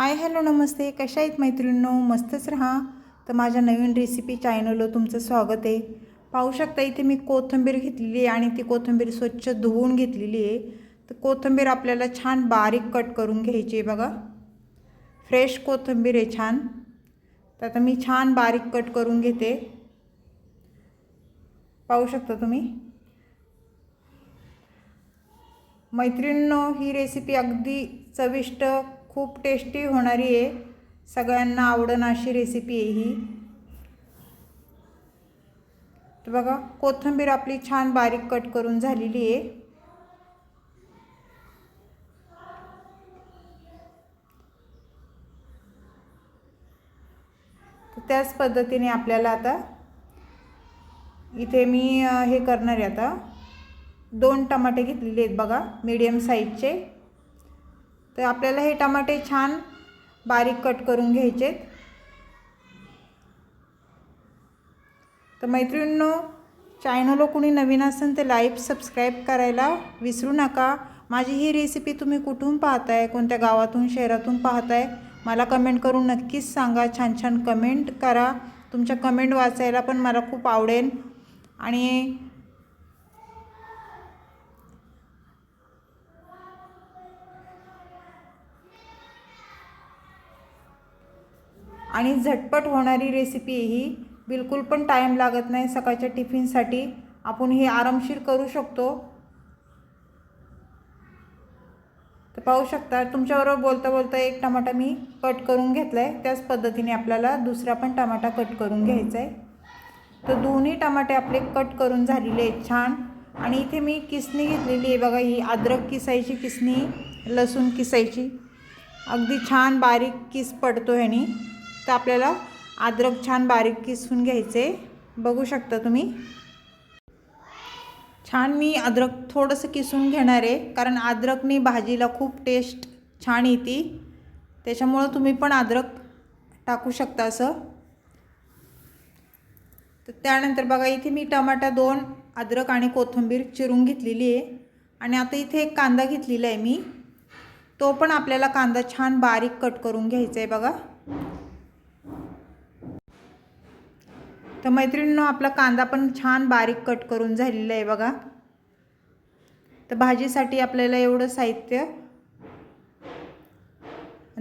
Hi hello नमस्ते. कशा आहेत मैत्रिणींनो? मस्तच राहा. तर माझ्या नवीन रेसिपी चॅनलवर तुमचं स्वागत आहे. पाहू शकता इथे मी कोथिंबीर घेतलेली आहे आणि ती कोथिंबीर स्वच्छ धुवून घेतलेली आहे. तर कोथिंबीर आपल्याला छान बारीक कट करून घ्यायची आहे बघा. फ्रेश कोथिंबीर आहे छान. तर आता मी छान बारीक कट करून घेते. पाहू शकता तुम्ही? मैत्रिणींनो ही रेसिपी अगदी चविष्ट खूप टेस्टी होणारी आहे. सगळ्यांना आवडण अशी रेसिपी आहे ही. तर बघा कोथिंबीर आपली छान बारीक कट करून झालेली आहे. त्याच पद्धतीने आपल्याला आता इथे मी हे करणार आहे आता. दोन टमाटे घेतलेले आहेत बघा मीडियम साईजचे तर आपल्याला हे टमाटे छान बारीक कट करून घ्यायचे आहेत तर मैत्रिणींनो चॅनलला कोणी नवीन असेल तर लाईक सबस्क्राईब करायला विसरू नका. माझी ही रेसिपी तुम्ही कुठून पाहताय कोणत्या गावातून शहरातून पाहताय मला कमेंट करून नक्कीच सांगा. छान छान कमेंट करा. तुमच्या कमेंट वाचायला पण मला खूप आवडेल. आणि आणि झटपट होणारी रेसिपी ही बिलकुल पण टाईम लागत नाही. सकाळच्या टिफिनसाठी आपण हे आरामशीर करू शकतो. तर पाहू शकता तुमच्याबरोबर बोलता बोलता एक टमाटा मी कट करून घेतला आहे त्याच पद्धतीने आपल्याला दुसरा पण टमाटा कट करून घ्यायचा आहे तर दोन्ही टमाटे आपले कट करून झालेले आहेत छान. आणि इथे मी किसणी घेतलेली आहे. बघा ही अद्रक किसायची किसणी लसूण किसायची. अगदी छान बारीक किस पडतो ह्यानी. तर आपल्याला अद्रक छान बारीक किसून घ्यायचे. बघू शकता तुम्ही. छान मी अद्रक थोडंसं किसून घेणार आहे कारण अद्रकने भाजीला खूप टेस्ट छान येते. त्याच्यामुळं तुम्ही पण अद्रक टाकू शकता असं. तर त्यानंतर बघा इथे मी टमाटा दोन अद्रक आणि कोथिंबीर चिरून घेतलेली आहे. आणि आता इथे एक कांदा घेतलेला आहे मी. तो पण आपल्याला कांदा छान बारीक कट करून घ्यायचा आहे बघा. तर मैत्रिणींनो आपला कांदा पण छान बारीक कट करून झालेला आहे बघा. तर भाजीसाठी आपल्याला एवढं साहित्य.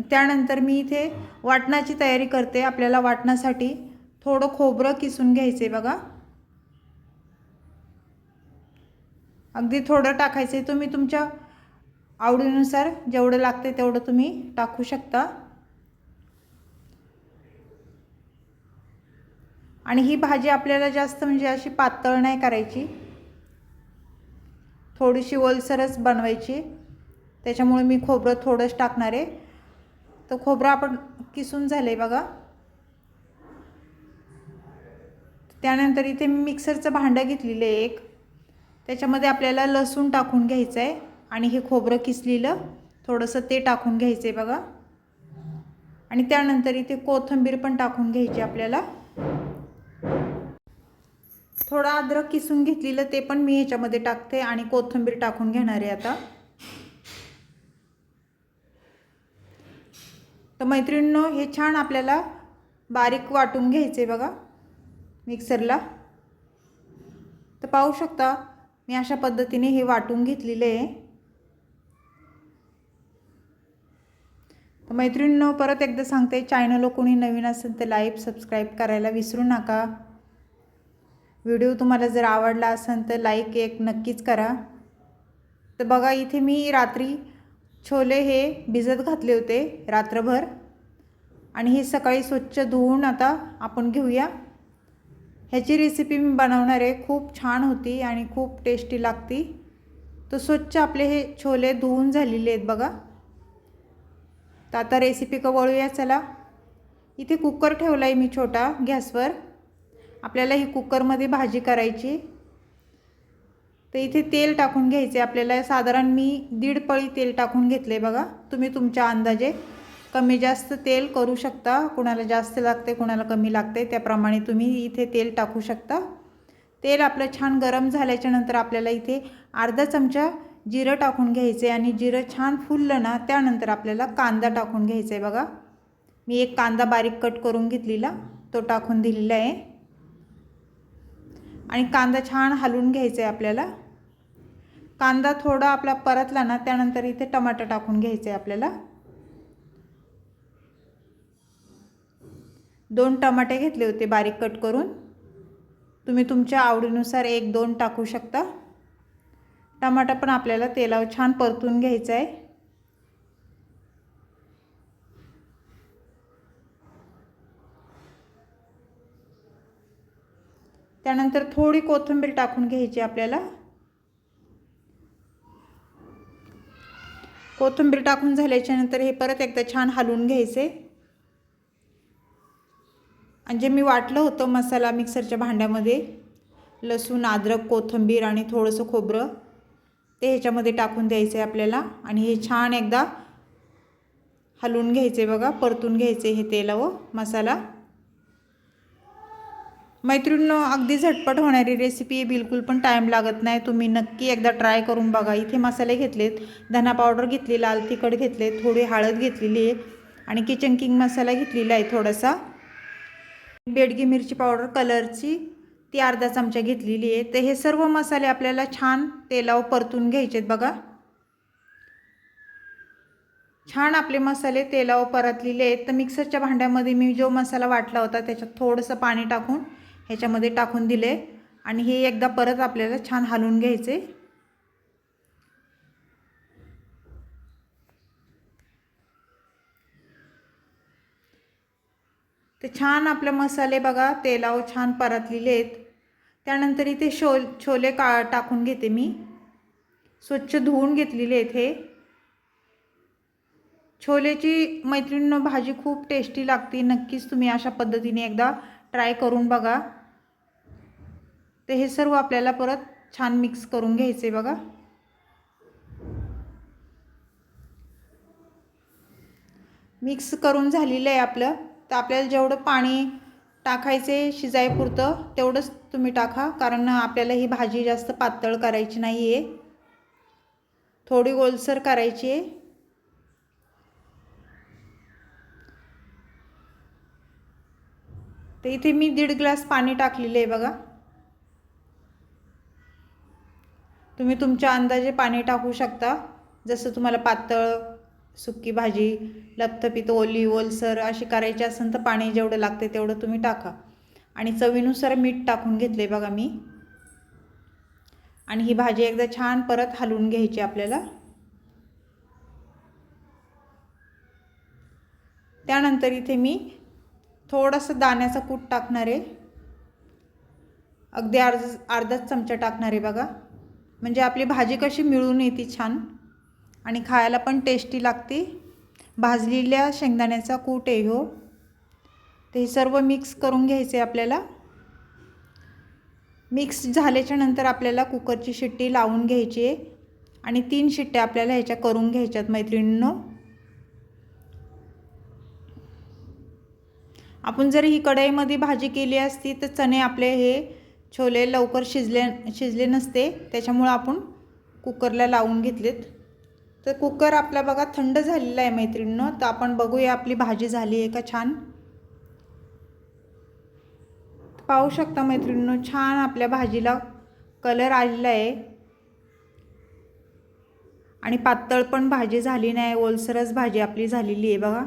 त्यानंतर मी इथे वाटणाची तयारी करते. आपल्याला वाटणासाठी थोडं खोबरं किसून घ्यायचं आहे बघा. अगदी थोडं टाकायचं आहे तुम्ही तुमच्या आवडीनुसार जेवढं लागते तेवढं तुम्ही टाकू शकता. आणि ही भाजी आपल्याला जास्त म्हणजे अशी पातळ नाही करायची. थोडीशी ओलसरच बनवायची. त्याच्यामुळे मी खोबरं थोडंच टाकणार आहे. तर खोबरं आपण किसून झालं आहे बघा. त्यानंतर इथे मी मिक्सरचं भांडं घेतलेलं आहे एक. त्याच्यामध्ये आपल्याला लसूण टाकून घ्यायचं आहे. आणि हे खोबरं किसलेलं थोडंसं ते टाकून घ्यायचं आहे बघा. आणि त्यानंतर इथे कोथिंबीर पण टाकून घ्यायची आपल्याला. थोडं अद्रक किसून घेतलेलं ते पण मी ह्याच्यामध्ये टाकते आणि कोथिंबीर टाकून घेणार आहे आता. तर मैत्रिणींनो हे छान आपल्याला बारीक वाटून घ्यायचे बघा मिक्सरला. तर पाहू शकता मी अशा पद्धतीने हे वाटून घेतलेले आहे. तर मैत्रिणींनो परत एकदा सांगते चॅनल कोणी नवीन असेल तर लाईक सबस्क्राईब करायला विसरू नका. व्हिडिओ तुम्हाला जर आवडला असेल तर लाईक एक नक्कीच करा. तर बघा इथे मी रात्री छोले हे भिजत घातले होते रात्रभर. आणि हे सकाळी स्वच्छ धुवून आता आपण घेऊया. ह्याची रेसिपी मी बनवणार आहे. खूप छान होती आणि खूप टेस्टी लागती. तर स्वच्छ आपले हे छोले धुवून झालेले आहेत बघा. तर आता रेसिपी का वळूया चला. इथे कुकर ठेवला आहे मी छोटा गॅसवर. आपल्याला ही कुकरमध्ये भाजी करायची. तर इथे तेल टाकून घ्यायचे आपल्याला. साधारण मी दीड पळी तेल टाकून घेतले बघा. तुम्ही तुमच्या अंदाजे कमी जास्त तेल करू शकता. कुणाला जास्त लागते कुणाला कमी लागते त्याप्रमाणे तुम्ही इथे तेल टाकू शकता. तेल आपलं छान गरम झाल्याच्यानंतर आपल्याला इथे अर्धा चमचा जिरं टाकून घ्यायचं आहे आणि जिरं छान फुललं ना त्यानंतर आपल्याला कांदा टाकून घ्यायचा आहे बघा. मी एक कांदा बारीक कट करून घेतलेला तो टाकून दिलेला आहे. आणि कांदा छान हलवून घ्यायचा आहे आपल्याला. कांदा थोडा आपला परतला ना त्यानंतर इथे टमाटर टाकून घ्यायचं आहे आपल्याला. दोन टमाटे घेतले होते बारीक कट करून. तुम्ही तुमच्या आवडीनुसार एक दोन टाकू शकता. टमाटा पण आपल्याला तेलावर छान परतून घ्यायचा आहे त्यानंतर थोडी कोथिंबीर टाकून घ्यायची आपल्याला. कोथिंबीर टाकून झाल्याच्यानंतर हे परत एकदा छान हलवून घ्यायचे. आणि जे मी वाटलं होतं मसाला मिक्सरच्या भांड्यामध्ये लसूण अद्रक कोथिंबीर आणि थोडंसं खोबरं ते ह्याच्यामध्ये टाकून द्यायचं आहे आपल्याला. आणि हे छान एकदा हलवून घ्यायचे बघा परतून घ्यायचे हे तेलावर मसाला. मैत्रिणींनो अगदी झटपट होणारी रेसिपी आहे बिलकुल पण टाईम लागत नाही. तुम्ही नक्की एकदा ट्राय करून बघा. इथे मसाले घेतलेत धना पावडर घेतली लाल तिखट घेतले थोडी हळद घेतलेली आहे आणि किचन किंग मसाला घेतलेला आहे थोडासा. बेडगी मिरची पावडर कलरची ती अर्धा चमचा घेतलेली आहे. तर हे सर्व मसाले आपल्याला छान तेलावर परतून घ्यायचे आहेत बघा. छान आपले मसाले तेलावर परतलेले आहेत. तर मिक्सरच्या भांड्यामध्ये मी जो मसाला वाटला होता त्याच्यात थोडंसं पाणी टाकून ह्याच्यामध्ये टाकून दिले. आणि हे एकदा परत आपल्याला छान हलवून घ्यायचे. ते छान आपले मसाले बघा तेलावर छान परतलेले आहेत. त्यानंतर इथे शो छोले का टाकून घेते मी. स्वच्छ धुवून घेतलेले आहेत हे. छोलेची मैत्रिणीनं भाजी खूप टेस्टी लागते. नक्कीच तुम्ही अशा पद्धतीने एकदा ट्राय करून बघा. तर हे सर्व आपल्याला परत छान मिक्स करून घ्यायचे बघा. मिक्स करून झालेलं आहे आपलं. तर आपल्याला जेवढं पाणी टाकायचे शिजायपुरतं तेवढंच तुम्ही टाका. कारण आपल्याला ही भाजी जास्त पातळ करायची नाही आहे थोडी गोलसर करायची आहे. तर इथे मी दीड ग्लास पाणी टाकलेलं आहे बघा. तुम्ही तुमच्या अंदाजे पाणी टाकू शकता. जसं तुम्हाला पातळ सुकी भाजी लपथपीत ओली ओलसर अशी करायची असेल तर पाणी जेवढं लागते तेवढं तुम्ही टाका. आणि चवीनुसार मीठ टाकून घेतले बघा मी. आणि ही भाजी एकदा छान परत हलवून घ्यायची आपल्याला. त्यानंतर इथे मी थोडंसं दाण्याचा कूट टाकणार आहे. अगदी अर्ध अर्धाच चमचा टाकणार आहे बघा. म्हणजे आपली भाजी कशी मिळून येते छान. आणि खायला पण टेस्टी लागते. भाजलेल्या शेंगदाण्याचा कूट आहे हो. ते सर्व मिक्स करून घ्यायचे आपल्याला. मिक्स झाल्याच्यानंतर आपल्याला कुकरची शिट्टी लावून घ्यायची आहे. आणि तीन शिट्ट्या आपल्याला ह्याच्या करून घ्यायच्यात मैत्रिणींनो. आपण जर ही कढईमध्ये भाजी केली असती तर चणे आपले हे छोले लवकर शिजले शिजले नसते त्याच्यामुळं आपण कुकरला लावून घेतलेत. तर कुकर आपला बघा थंड झालेला आहे मैत्रिणीनं तर आपण बघूया आपली भाजी झाली आहे का छान. पाहू शकता मैत्रिणीनं छान आपल्या भाजीला कलर आलेला आहे. आणि पातळ पण भाजी झाली नाही ओलसरच भाजी आपली झालेली आहे बघा.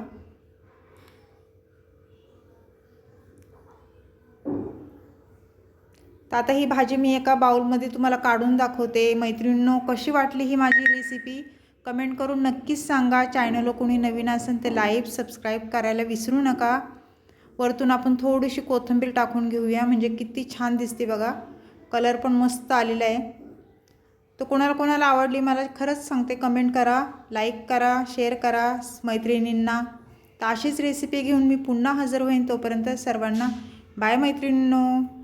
तर आता ही भाजी मी एका बाउलमध्ये तुम्हाला काढून दाखवते. मैत्रिणींनो कशी वाटली ही माझी रेसिपी कमेंट करून नक्कीच सांगा. चॅनल कोणी नवीन असेल ते लाईक सबस्क्राईब करायला विसरू नका. वरतून आपण थोडीशी कोथिंबीर टाकून घेऊया. म्हणजे किती छान दिसते बघा. कलर पण मस्त आलेला आहे. तर कोणाला कोणाला आवडली मला खरंच सांगते. कमेंट करा लाईक करा शेअर करा मैत्रिणींना. तर अशीच रेसिपी घेऊन मी पुन्हा हजर होईन तोपर्यंत सर्वांना. बाय मैत्रिणींनो.